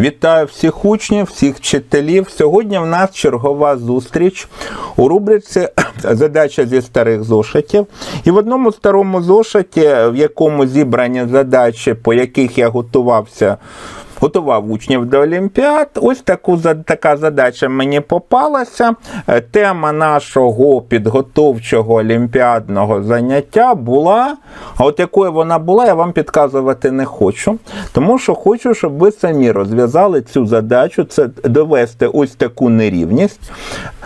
Вітаю всіх учнів, всіх вчителів. Сьогодні в нас чергова зустріч у рубриці Задача зі старих зошитів. І в одному старому зошиті, в якому зібрані задачі, по яких я готувався. Готував учнів до Олімпіад. Ось таку така задача мені попалася. Е, Тема нашого підготовчого олімпіадного заняття була. А от якою вона була, я вам підказувати не хочу. Тому що хочу, щоб ви самі розв'язали цю задачу, це довести ось таку нерівність,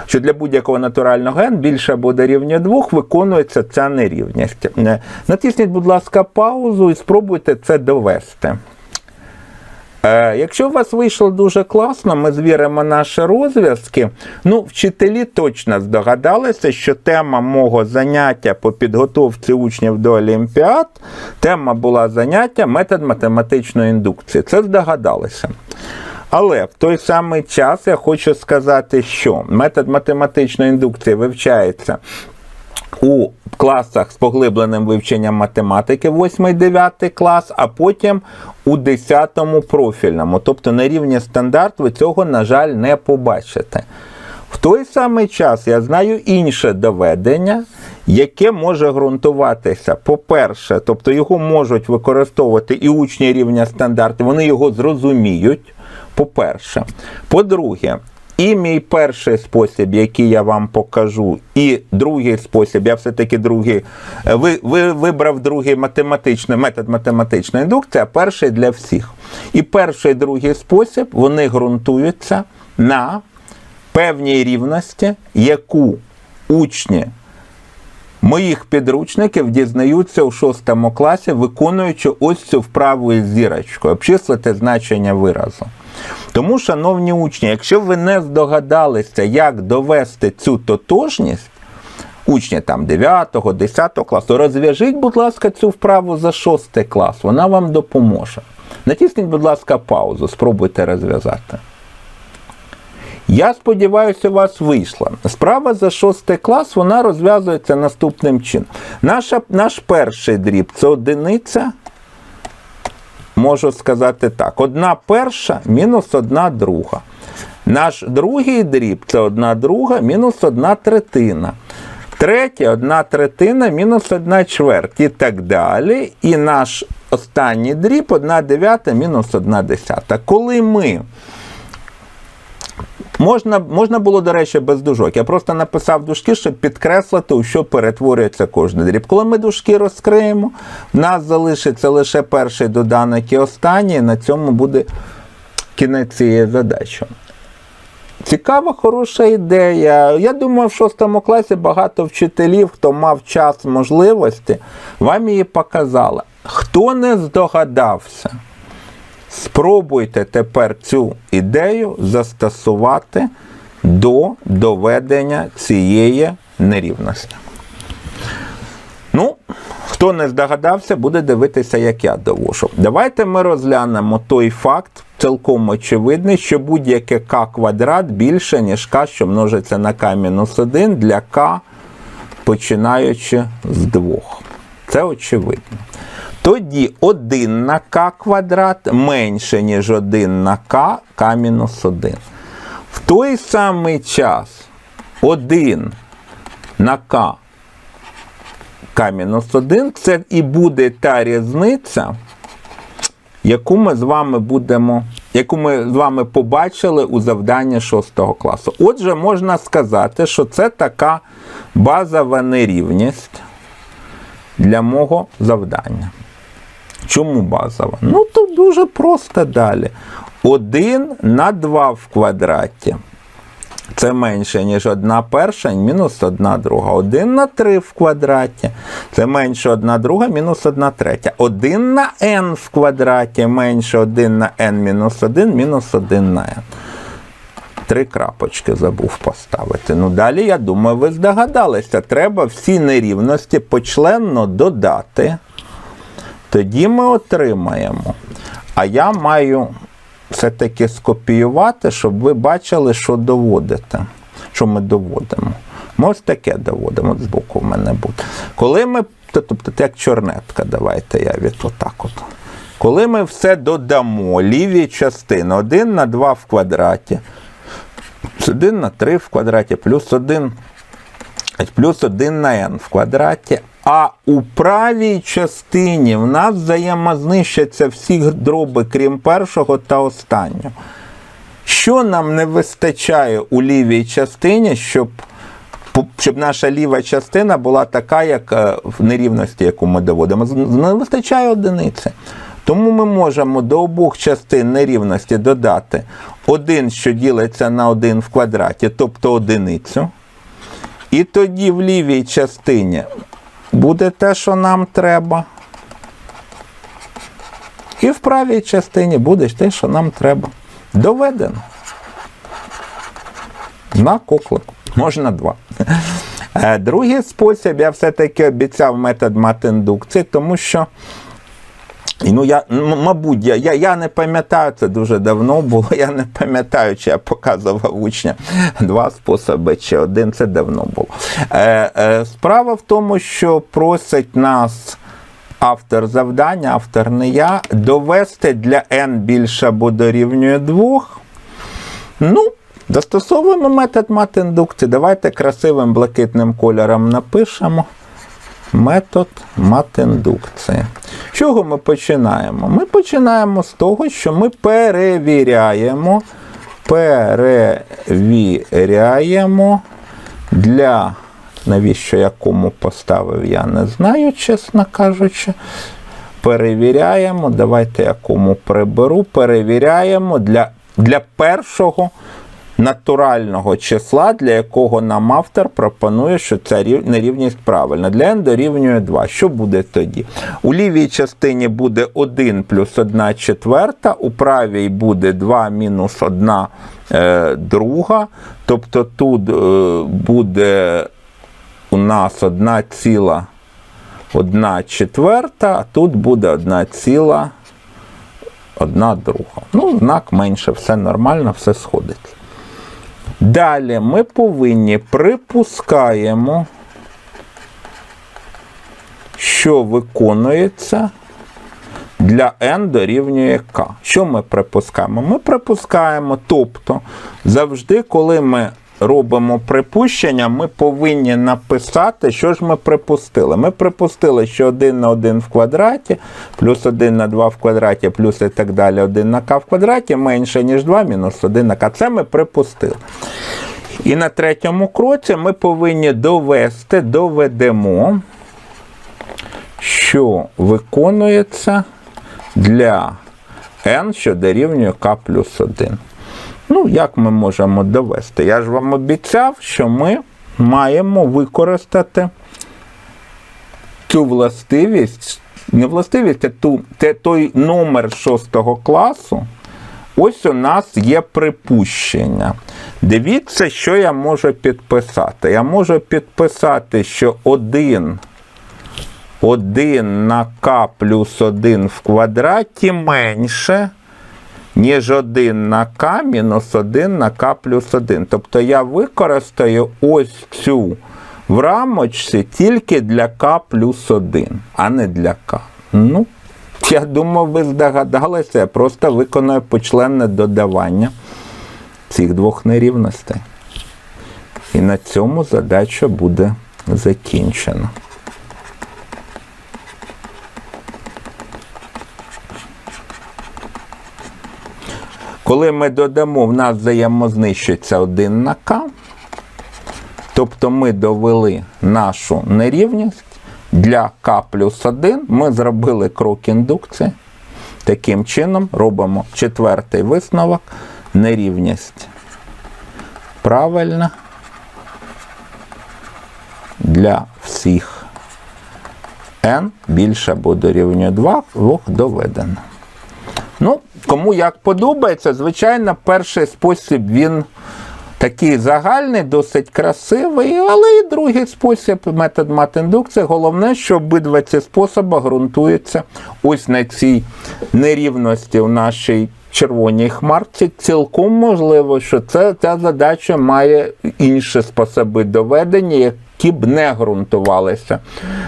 що для будь-якого натурального n більше або дорівнює 2 виконується ця нерівність. Е, Натисніть, будь ласка, паузу і спробуйте це довести. Е, Якщо у вас вийшло дуже класно, ми звіримо наші розв'язки. Ну, вчителі точно здогадалися, що тема мого заняття по підготовці учнів до Олімпіад, тема була заняття метод математичної індукції. Це здогадалися. Але в той самий час я хочу сказати, що метод математичної індукції вивчається у класах з поглибленим вивченням математики 8-9 клас, а потім у 10 профільному. Тобто на рівні стандарт ви цього, на жаль, не побачите. В той самий час я знаю інше доведення, яке може ґрунтуватися, по-перше, тобто його можуть використовувати і учні рівня стандарту, вони його зрозуміють. По-перше. По-друге, і мій перший спосіб, який я вам покажу, і другий спосіб, я все-таки другий, е, ви, ви вибрав другий математичний метод математичної індукції, а перший для всіх. І перший і другий спосіб вони ґрунтуються на певній рівності, яку учні моїх підручників дізнаються у шостому класі, виконуючи ось цю вправу із зірочкою, обчислити значення виразу. Тому, шановні учні, якщо ви не здогадалися, як довести цю тотожність, учні там 9, 10 класу, розв'яжіть, будь ласка, цю вправу за 6 клас, вона вам допоможе. Натисніть, будь ласка, паузу, спробуйте розв'язати. Я сподіваюся, у вас вийшла. Справа за 6 клас вона розв'язується наступним чином. Наша, наш перший дріб це одиниця. Можу сказати так: одна перша мінус одна друга. Наш другий дріб це одна друга мінус одна третина. Третє одна третина мінус одна чверть і так далі. І наш останній дріб одна дев'ята мінус одна десята. Коли ми Можна, можна було, до речі, без дужок. Я просто написав дужки, щоб підкреслити, у що перетворюється кожний дріб. Коли ми дужки розкриємо, в нас залишиться лише перший доданок і останній. На цьому буде кінець цієї задачі. Цікава, хороша ідея. Я думаю, в шостому класі багато вчителів, хто мав час можливості, вам її показали. Хто не здогадався, Спробуйте тепер цю ідею застосувати до доведення цієї нерівності. Ну, хто не здогадався, буде дивитися, як я довожу. Давайте ми розглянемо той факт, цілком очевидний, що будь-яке k квадрат більше, ніж k, що множиться на k-1 для k, починаючи з 2. Це очевидно. Тоді 1 на k квадрат менше, ніж 1 на k, k мінус 1. В той самий час 1 на k, k мінус 1 це і буде та різниця, яку ми з вами будемо, яку ми з вами побачили у завданні 6 класу. Отже, можна сказати, що це така базова нерівність для мого завдання. Чому базова? Ну, тут дуже просто далі. 1 на 2 в квадраті. Це менше, ніж 1 перша, мінус 1 друга. 1 на 3 в квадраті. Це менше 1 друга, мінус 1 третя. 1 на n в квадраті менше 1 на n мінус 1, мінус 1 на n. Три крапочки забув поставити. Ну далі, я думаю, ви здогадалися. Треба всі нерівності почленно додати. Тоді ми отримаємо. А я маю все-таки скопіювати, щоб ви бачили, що доводите. Що ми доводимо. Ми ось таке доводимо, от збоку в мене буде. Коли ми, тобто як чорнетка, давайте я від отак от. Коли ми все додамо, ліві частини 1 на 2 в квадраті, 1 на 3 в квадраті, плюс 1, плюс 1 на n в квадраті. А у правій частині в нас взаємознищаться всі дроби, крім першого та останнього. Що нам не вистачає у лівій частині, щоб, щоб наша ліва частина була така, як е, в нерівності, яку ми доводимо? Не вистачає одиниці. Тому ми можемо до обох частин нерівності додати один, що ділиться на 1 в квадраті, тобто одиницю. І тоді в лівій частині буде те, що нам треба. І в правій частині буде те, що нам треба. Доведено. На оклику. Можна два. Е, Другий спосіб, я все-таки обіцяв метод матіндукції, тому що. Ну, я, мабуть, я, я, я не пам'ятаю, це дуже давно було. Я не пам'ятаю, чи я показував учням два способи, чи один, це давно було. Е, е, справа в тому, що просить нас автор завдання, автор не я, довести для n більше або дорівнює 2. Ну, застосовуємо метод матіндукції. Давайте красивим блакитним кольором напишемо. Метод матіндукції. З чого ми починаємо? Ми починаємо з того, що ми перевіряємо, перевіряємо для, навіщо я кому поставив, я не знаю, чесно кажучи. Перевіряємо, давайте я кому приберу, перевіряємо для, для першого натурального числа, для якого нам автор пропонує, що ця нерівність правильна. Для n дорівнює 2. Що буде тоді? У лівій частині буде 1 плюс 1 четверта, у правій буде 2 мінус 1 е, друга. Тобто тут е, буде у нас 1 ціла 1 четверта, а тут буде 1 ціла одна друга. Ну, знак менше, все нормально, все сходиться. Далі ми повинні припускаємо, що виконується для n дорівнює k. Що ми припускаємо? Ми припускаємо, тобто завжди, коли ми робимо припущення, ми повинні написати, що ж ми припустили. Ми припустили, що 1 на 1 в квадраті, плюс 1 на 2 в квадраті, плюс і так далі 1 на k в квадраті менше, ніж 2 мінус 1 на k. Це ми припустили. І на третьому кроці ми повинні довести, доведемо, що виконується для n, що дорівнює k плюс 1. Ну, як ми можемо довести? Я ж вам обіцяв, що ми маємо використати цю властивість, не властивість, а ту, те, той номер 6 класу. Ось у нас є припущення. Дивіться, що я можу підписати. Я можу підписати, що 1, 1 на k плюс 1 в квадраті менше, ніж 1 на k мінус 1 на k плюс 1. Тобто я використаю ось цю в рамочці тільки для k плюс 1, а не для k. Ну, я думаю, ви здогадалися, я просто виконую почленне додавання цих двох нерівностей. І на цьому задача буде закінчена. Коли ми додамо, в нас взаємознищиться 1 на k, тобто ми довели нашу нерівність для k плюс 1, ми зробили крок індукції. Таким чином робимо четвертий висновок. Нерівність правильна для всіх n більше або дорівнює 2, двох доведено. Ну, кому як подобається, звичайно, перший спосіб він такий загальний, досить красивий, але і другий спосіб, метод матіндукції. Головне, що обидва ці способи ґрунтуються ось на цій нерівності в нашій червоній хмарці. Цілком можливо, що це, ця задача має інші способи доведення, які б не ґрунтувалися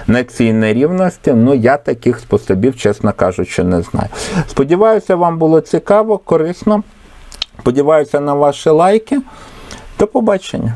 на цій нерівності. Ну, я таких способів, чесно кажучи, не знаю. Сподіваюся, вам було цікаво, корисно. Сподіваюся на ваші лайки. До побачення.